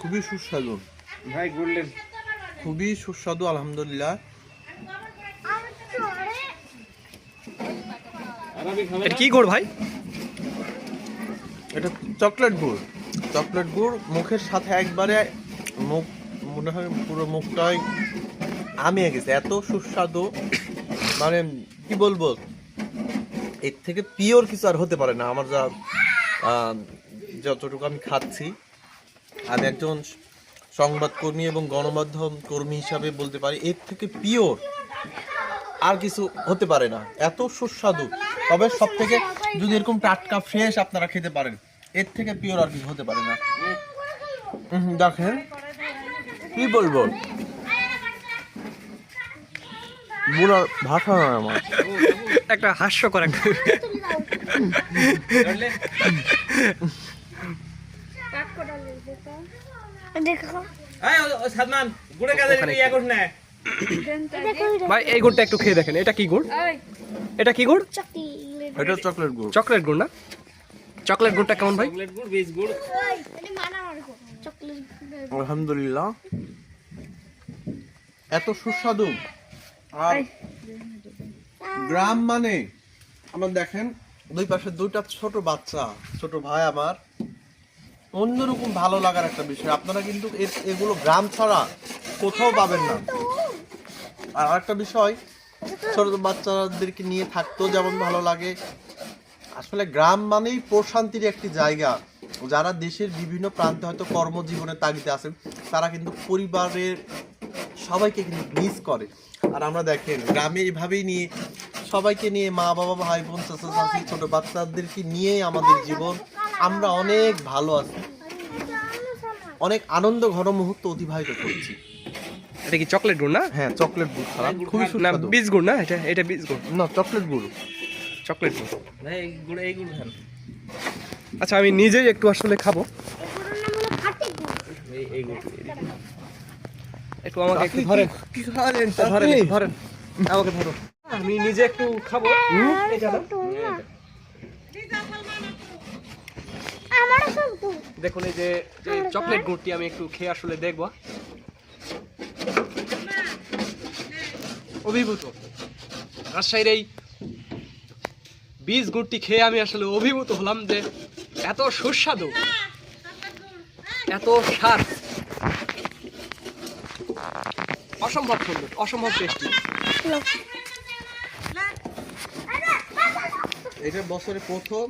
খুবই সুস্বাদু। ভাই ঘুরলেন। খুবই সুস্বাদু আলহামদুলিল্লাহ আরবি খাবে এটা কি গুড় ভাই? এটা চকলেট গুড়। চকলেট গুড় মুখের সাথে একবারে মুখ, মনে হয় পুরো মুখটাই আমিয়ে গেছে। এত সুস্বাদু। মানে কি বলব? এর থেকে পিওর কিছু আর হতে পারে না। আমার যা যতটুকু আমি খাচ্ছি। আমি একজন সংবাদকর্মী এবং গণমাধ্যম কর্মী হিসাবে বলতে পারি, এর থেকে পিওর আর কিছু হতে পারে না। এত সুস্বাদু। তবে সব থেকে যদি এরকম টাটকা ফ্রেশ আপনারা খেতে পারেন এর থেকে পিওর আর কিছু হতে পারে না। দেখেন। কি বলব? বুড়ার ভাষা নয় আমার? একটা হাস্যকর একটা দেখো। সাদমান গুড়ে কাজে ইয়া করছ না। ভাই এই গুড়টা একটু খেয়ে দেখেন। এটা কি গুড়? এটা কি গুড়? চকলেট। এটা চকলেট গুড়। চকলেট গুড় না? চকলেট গুড়টা কেমন ভাই? চকলেট গুড় বীজ গুড়। চকলেট আলহামদুলিল্লাহ। এত সুস্বাদু। আর গ্রাম মানে আমার দেখেন দুই পাশে দুইটা ছোট বাচ্চা ছোট ভাই আমার। অন্যরকম ভালো লাগার একটা বিষয়। আপনারা কিন্তু এর- এগুলো গ্রাম ছাড়া কোথাও পাবেন না। আর একটা বিষয়, ছোট বাচ্চাদেরকে নিয়ে থাকতেও যেমন ভালো লাগে। আসলে গ্রাম মানেই প্রশান্তির একটি জায়গা। যারা দেশের বিভিন্ন প্রান্তে হয়তো কর্মজীবনের তাগিদে আছেন, তারা কিন্তু পরিবারের সবাইকে কিন্তু মিস করে। আর আমরা দেখেন, গ্রামে এভাবেই নিয়ে সবাইকে নিয়ে মা বাবা, ভাই বোন, চাচা, চাচি, ছোট বাচ্চাদেরকে নিয়েই আমাদের জীবন। আমরা অনেক ভালো আছি। অনেক আনন্দ ঘন মুহূর্ত অতিবাহিত করছি। এটা কি চকলেট গুড় না? হ্যাঁ চকলেট গুড় খারাপ। খুবই না সুস্বাদু। বীজ গুড় না এটা? এটা বীজ গুড়। না চকলেট গুড়। চকলেট গুড়। ভাই এই গুড় এই গুড় খান। আচ্ছা আমি নিজেই একটু আসলে খাব। এই এই গুড়। একটু আমাকে একটু ধরেন। কি খাবেন ধরেন একটু ধরেন। আমাকে ধরো। আমি নিজে একটু খাব। এটা না? আমারও সব তো দেখুন এই যে যে চকলেট গুড়টি আমি একটু খেয়ে আসলে দেখব। অভিভূত রাজশাহীর এই বীজ গুড়টি খেয়ে আমি আসলে অভিভূত হলাম যে এত সুস্বাদু এত স্বাদ অসম্ভব সুন্দর অসম্ভব টেস্টি এটা বছরে প্রথম